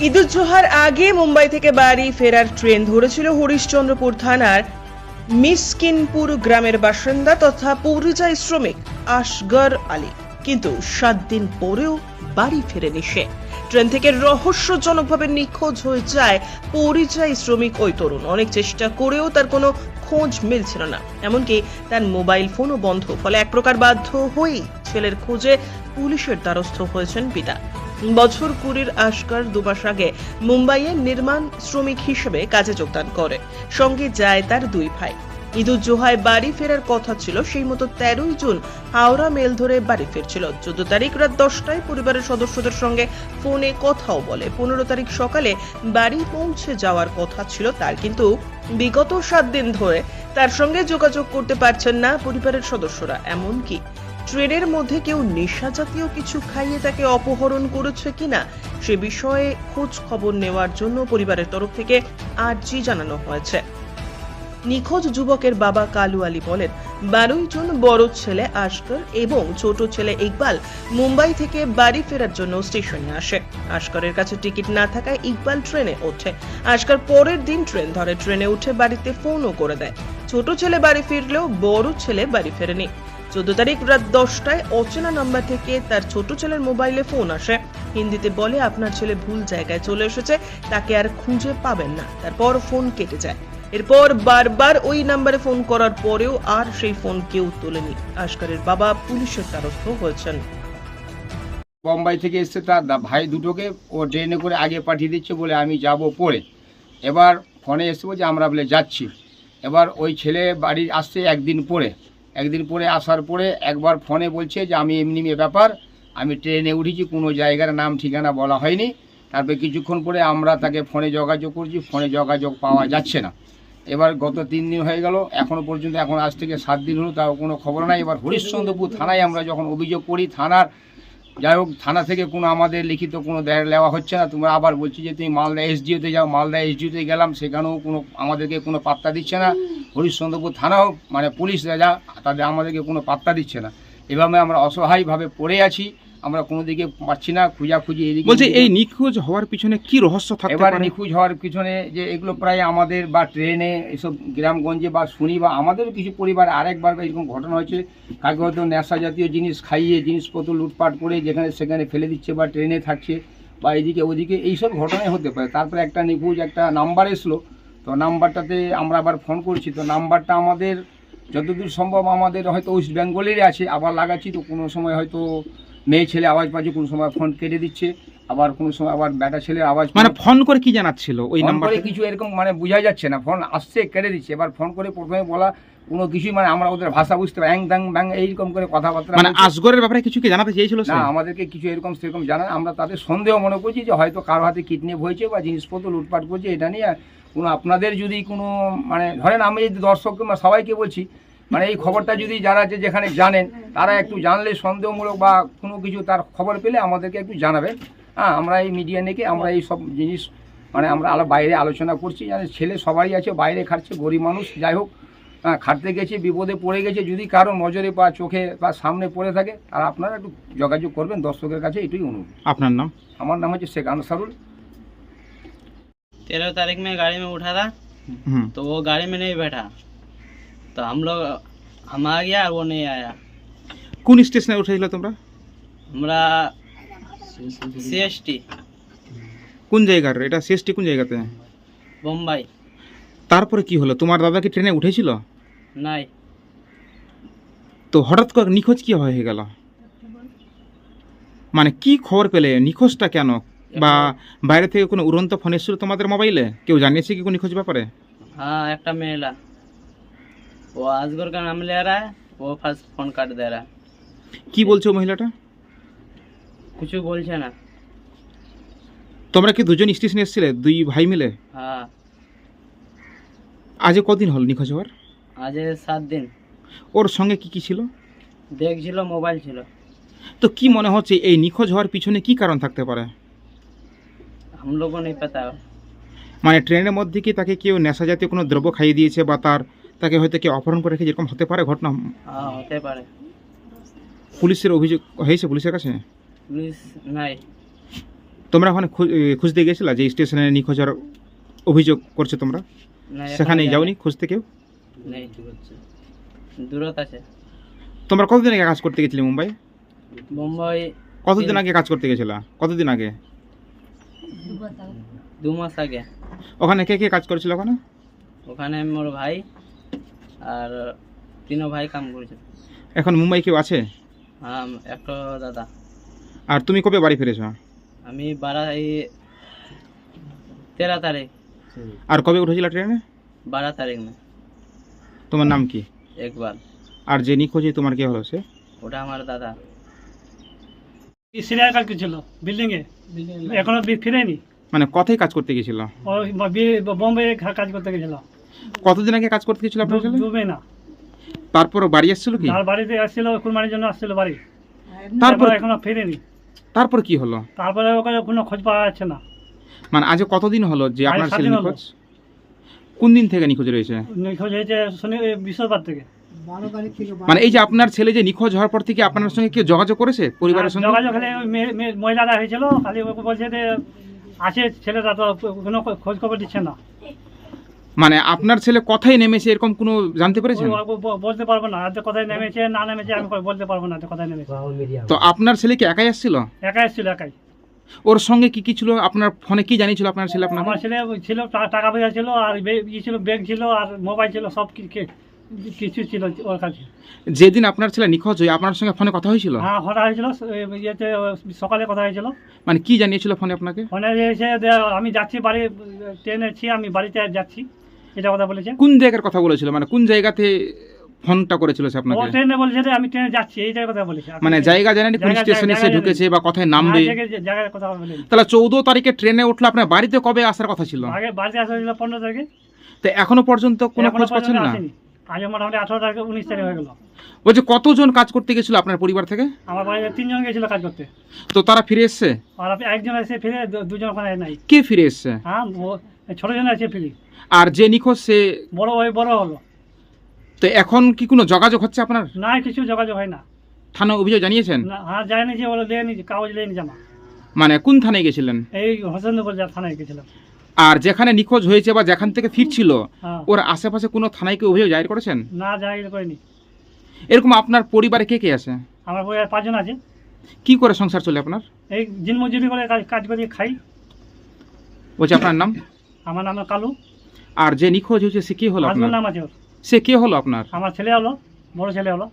ঈদুজ্জোহার আগে মুম্বাই থেকে বাড়ি ফেরার ট্রেন ধরেছিল হরিশ্চন্দ্রপুর থানার মিসকিনপুর গ্রামের বাসিন্দা তথা পরিযায়ী শ্রমিক আসগর আলী। কিন্তু সাত দিন পরেও বাড়ি ফেরেনি সে। ট্রেন থেকে রহস্যজনকভাবে নিখোঁজ হয়ে যায় পরিযায়ী শ্রমিক ওই তরুণ। অনেক চেষ্টা করেও তার কোনো খোঁজ মিলছিল না। এমনকি তার মোবাইল ফোনও বন্ধ। ফলে এক প্রকার বাধ্য হয়েই ছেলের খোঁজে পুলিশের দ্বারস্থ হয়েছেন পিতা। বছর কুড়ির আশকার দুমাস আগে মুম্বাইয়ে নির্মাণ শ্রমিক হিসেবে কাজে যোগদান করে। সঙ্গে যায় তার দুই ভাই। ঈদুজ্জোহায় বাড়ি ফেরার কথা ছিল, সেই মতো তেরোই জুন হাওড়া মেল ধরে বাড়ি ফিরছিল। চোদ্দ তারিখ রাত দশটায় পরিবারের সদস্যদের সঙ্গে ফোনে কথাও বলে। পনেরো তারিখ সকালে বাড়ি পৌঁছে যাওয়ার কথা ছিল তার, কিন্তু বিগত সাত দিন ধরে তার সঙ্গে যোগাযোগ করতে পারছেন না পরিবারের সদস্যরা। এমনকি ট্রেনের মধ্যে কেউ নেশা জাতীয় কিছু খাইয়ে তাকে অপহরণ করেছে কিনা, সে বিষয়ে খোঁজ খবর নেওয়ার জন্য পরিবারের তরফ থেকে আর্জি জানানো হয়েছে। নিখোঁজ যুবকের বাবা কালু আলী বলেন, বারোই জন বড় ছেলে আশকর এবং ছোট ছেলে ইকবাল মুম্বাই থেকে বাড়ি ফেরার জন্য স্টেশনে আসে। আশকরের কাছে টিকিট না থাকায় ইকবাল ট্রেনে ওঠে। আশকর পরের দিন ট্রেন ধরে, ট্রেনে উঠে বাড়িতে ফোনও করে দেয়। ছোট ছেলে বাড়ি ফিরলেও বড় ছেলে বাড়ি ফেরেনি। চোদ্দ তারিখ রাত দশটায় অচেনা নাম্বার থেকে তার ছোট ছেলের মোবাইলে ফোন আসে। হিন্দিতে বলে, আপনার ছেলে ভুল জায়গায় চলে এসেছে, তাকে আর খুঁজে পাবেন না। তারপর ফোন কেটে যায়। এরপর বারবার ওই নাম্বারে ফোন করার পরেও আর সেই ফোন কেউ তোলেনি। আশকারের বাবা পুলিশের দ্বারস্থ হয়েছেন। বোম্বাই থেকে এসছে তার ভাই দুটোকে। ও ট্রেনে করে আগে পাঠিয়ে দিচ্ছে বলে আমি যাব পরে। এবার ফোনে এসে বলছে, আমরা বলে যাচ্ছি। এবার ওই ছেলে বাড়ি আসছে একদিন পরে। একদিন পরে আসার পরে একবার ফোনে বলছে যে, আমি এমনি এ ব্যাপার, আমি ট্রেনে উঠেছি, কোনো জায়গার নাম ঠিকানা বলা হয়নি। তারপরে কিছুক্ষণ পরে আমরা তাকে ফোনে যোগাযোগ করছি, ফোনে যোগাযোগ পাওয়া যাচ্ছে না। এবার গত তিন দিন হয়ে গেল, এখনও পর্যন্ত এখন আজ থেকে সাত দিন হলো, তাও কোনো খবর নাই। এবার হরিশ্চন্দ্রপুর থানায় আমরা যখন অভিযোগ করি, থানার যাই হোক, থানা থেকে কোনো আমাদের লিখিত কোনো দেয় নেওয়া হচ্ছে না। তোমরা আবার বলছি যে, তুমি মালদা এসডিওতে যাও। মালদা এসডিওতে গেলাম, সেখানেও কোনো, আমাদেরকে কোনো পাত্তা দিচ্ছে না। হরিশ্চন্দ্রপুর থানাও মানে পুলিশ যা তাদের আমাদেরকে কোনো পাত্তা দিচ্ছে না। এভাবে আমরা অসহায়ভাবে পড়ে আছি আমরা কোনো দিকে পাচ্ছি না খুঁজাখুঁজি এদিকে বলছে এই নিখোঁজ হওয়ার পিছনে কি রহস্য থাকতে এবার নিখোঁজ হওয়ার পিছনে যে এগুলো প্রায় আমাদের বা ট্রেনে এসব গ্রামগঞ্জে বা শুনি বা আমাদেরও কিছু পরিবার আরেকবার এরকম ঘটনা হয়েছে। কাউকে হয়তো নেশা জাতীয় জিনিস খাইয়ে জিনিসপত্র লুটপাট করে যেখানে সেখানে ফেলে দিচ্ছে বা ট্রেনে থাকছে বা এদিকে ওদিকে এইসব ঘটনাই হতে পারে। তারপরে একটা নিখোঁজ একটা নাম্বার এসলো তো নাম্বারটাতে আমরা আবার ফোন করছি। তো নাম্বারটা আমাদের যতদূর সম্ভব আমাদের হয়তো ওয়েস্ট বেঙ্গলেরই আছে আবার লাগাচ্ছি তো কোনো সময় হয়তো মেয়ে ছেলে আওয়াজ পাচ্ছে কোনো সময় ফোন কেটে দিচ্ছে আবার কোনো সময় আবার বেটা ছেলের আওয়াজ মানে ফোন করে কি জানাচ্ছিল ওই নাম্বারে কিছু এরকম মানে বোঝা যাচ্ছে না ফোন আসছে কেটে দিচ্ছে। এবার ফোন করে প্রথমে বলা কোনো কিছুই মানে আমরা ওদের ভাষা বুঝতে পারি অ্যাং দ্যাং ব্যাং এইরকম করে কথাবার্তা মানে আসগরের ব্যাপারে কিছু কি জানাতে চেয়েছিল না আমাদেরকে কিছু এরকম সেরকম জানা আমরা তাদের সন্দেহ মনে করছি যে হয়তো কারও হাতে কিডন্যাপ হয়েছে বা জিনিসপত্র লুটপাট করছে এটা নিয়ে কোনো আপনাদের যদি কোনো মানে ধরেন আমি যদি দর্শক কিংবা সবাইকে বলছি মানে এই খবরটা যদি যারা যে যেখানে জানেন তারা একটু জানলে সন্দেহমূলক বা কোনো কিছু তার খবর পেলে আমাদেরকে একটু জানাবেন। হ্যাঁ আমরা এই মিডিয়া নিয়ে আমরা এই সব জিনিস মানে আমরা আলো বাইরে আলোচনা করছি জানেন ছেলে সবাই আছে বাইরে খাটছে গরিব মানুষ যাই হোক হ্যাঁ খাটতে গেছে বিপদে পড়ে গেছে যদি কারও নজরে বা চোখে বা সামনে পড়ে থাকে আর আপনারা একটু যোগাযোগ করবেন দর্শকের কাছে এটুই অনুরোধ। আপনার নাম? আমার নাম হচ্ছে শেখ আনসারুল। तेरह तारीख में गाड़ी में उठा था হুম तो वो गाड़ी में नहीं बैठा तो हम लोग हम आ गया और वो नहीं आया কোন স্টেশনে উঠেছিল তোমরা हमारा सी एस टी কোন জায়গার এটা শেষটি কোন জায়গাতে मुंबई তারপরে কি হলো তোমার দাদা কি ট্রেনে উঠেছিল नहीं তো হঠাৎ করে নিখোঁজ কি হয়ে গেল মানে কি খবর পেলে নিখোঁজটা কেন বা বাইরে থেকে কোনো উড়ন্ত ফোন এসেছিল তোমাদের মোবাইলে? কেউ জানিয়েছে কি কোনো নিখোঁজ ব্যাপারে? হ্যাঁ একটা মেয়েলা। ও আজগর का नाम ले ও first phone cut phone cut दे কি বলছে মহিলাটা? কিছু বলছে না। তোমরা কি দুজন স্টেশন এসেছিলে দুই ভাই মিলে? হ্যাঁ। আজ কদিন হল নিখোঁজ হওয়ার? আজ সাত দিন। ওর সঙ্গে কি কি ছিল? দেখছিল মোবাইল ছিল। তো কি মনে হচ্ছে এই নিখোঁজ হওয়ার পিছনে কি কারণ থাকতে পারে? हम लोग को नहीं पता মানে ট্রেনের মধ্যে কি তাকে কেউ নেশা জাতীয় কোনো দ্রব্য খাইয়ে দিয়েছে বা তার তাকে হয়তো কেউ অপহরণ করে রেখে যেরকম হতে পারে ঘটনা हाँ होते পারে পুলিশের অভিযোগ হয়েছে পুলিশের কাছে পুলিশ নাই তোমরা ওখানে খু- এ, খুঁজতে গেছিলা যে স্টেশনে নিখোঁজ হওয়ার অভিযোগ করছো তোমরা না, এখনো সেখানে যাইনি। যাওনি খুঁজতে কেউ নেই দূরত আছে তোমরা কতদিন আগে কাজ করতে গেছিলে মুম্বাই বোম্বাই কতদিন আগে কাজ করতে গেছিলা কতদিন আগে দু মাস আগে। ওখানে কে কে কাজ করেছিল ওখানে? ওখানে মোর ভাই আর তিনো ভাই কাম করেছে এখন মুম্বাই কেউ আছে? হ্যাঁ একটা দাদা। আর তুমি কবে বাড়ি ফিরেছো? আমি বারা এই তেরো তারিখ। আর কবে উঠেছিল ট্রেনে? বারো তারিখ में তোমার নাম কি? একবার আর যে নিখোঁজ তোমার কে হলো সে? ওটা আমার দাদা। সিরিয়াল কাজ করছিল বিল্ডিং এ। এখনও ফিরেনি। মানে কথাই কাজ করতে গেছিল ও বোম্বে কাজ করতে গেছিল কতদিন আগে কাজ করতে গেছিল আপনার ছেলে? ডুবে না। তারপর বাড়ি এসেছিল কি? তার বাড়িতে আসছিল কুরবানির জন্য আসছিল বাড়ি। তারপর এখনও ফিরেনি। তারপর কি হলো? তারপরে ওখানে কোনো খোঁজ পাওয়া যাচ্ছে না। মানে আজ কতদিন হলো যে আজ আপনার ছেলে দিন হলো। নিখোঁজ কোন দিন থেকে নিখোঁজ রয়েছে? খোঁজ হয়েছে শনি বৃহস্পতিবার থেকে। মানে এই যে আপনার ছেলে যে নিখোঁজ হওয়ার পর থেকে আপনার সঙ্গে কেউ যোগাযোগ করেছে? পরিবারের সঙ্গে? যোগাযোগ হলে মেয়ে- মেয়ে- মহিলারা হয়েছিল খালি ওকে বলছে যে আছে ছেলেরা তো কোনো খোঁজ খবর দিচ্ছে না। মানে আপনার ছেলে কথাই নেমেছে এরকম কোনো জানতে পেরেছেন? বলতে পারব না আজ কোথায় নেমেছে না নেমেছে আমি বলতে পারব না যে কোথায় নেমেছে। তো আপনার ছেলে কি একাই আসছিল? একাই এসেছিল একাই। ওর সঙ্গে কি কি ছিল? আপনার ফোনে কি জানিয়েছিল আপনার ছেলে আপনার আমার ছেলে ছিল টাকা পয়সা ছিল আর ই ছিল ব্যাগ ছিল আর মোবাইল ছিল সব কি- কিছু ছিল ওর কাছে। যেদিন আপনার ছেলে নিখোঁজ হয়ে আপনার সঙ্গে ফোনে কথা হয়েছিল? হ্যাঁ হঠাৎ হয়েছিল ইয়েতে সকালে কথা হয়েছিল। মানে কি জানিয়েছিল ফোনে আপনাকে? ফোনে এসে আমি যাচ্ছি বাড়ি ট্রেনে ছি আমি বাড়িতে যাচ্ছি এটা কথা বলেছে। কোন জায়গার কথা বলেছিল? মানে কোন জায়গাতে ফোনটা করেছিল সে আপনাকে? ট্রেনে বলেছে যে আমি ট্রেনে যাচ্ছি কথা বলেছে। মানে জায়গা জানেনি কোন স্টেশনে সে ঢুকেছে বা কোথায় নামবে? জায়গায়- জায়গায় কথা বলেনি। তাহলে চৌদ্দ তারিখে ট্রেনে উঠলে আপনার বাড়িতে কবে আসার কথা ছিল? আগে বাড়িতে আসা হয়েছিল পনেরো তারিখে। তো এখনও পর্যন্ত কোনো খোঁজ পাচ্ছেন না? আসেনি। আজ মোটামুটি আঠারো তারিখে উনিশ তারিখ হয়ে গেল। বলছে কতজন কাজ করতে গেছিল আপনার পরিবার থেকে? আমার বাড়িতে তিনজন গেছিল কাজ করতে। তো তারা ফিরে এসছে? আর আপনি একজন এসে ফিরে দু- দুজন ওখানে নাই। কে ফিরে এসছে? হ্যাঁ ও- ছোট জন আছে ফিরি। আর যে নিখোঁজ সে? বড় ওই বড় হলো। তো এখন কি কোনো যোগাযোগ হচ্ছে আপনার? না কিছু যোগাযোগ হয় না। থানা অভিযোগ জানিয়েছেন? না হ্যাঁ যায়নি যে ওরা লেয়নি কাগজ লেয়নি জামা। মানে কোন থানায় গেছিলেন? এই হোসেনপুর যা থানায় গেছিলাম। আর যেখানে নিখোঁজ হয়েছে বা যেখান থেকে ফিরছিল হ্যাঁ। ওর আশেপাশে কোনো থানায় কি অভিযোগ জাহির করেছেন? না যাই করেনি। এরকম আপনার পরিবারে কে কে আছে? আমার পরিবার পাঁচজন আছে। কি করে সংসার চলে আপনার? এই দিন মজুরি করে কাজ করে খাই। বলছে আপনার নাম? আমার নাম কালু। আর যে নিখোঁজ হয়েছে সে কে হলো আপনার? নাম আছে সে কে হলো আপনার? আমার ছেলে হলো বড় ছেলে হলো।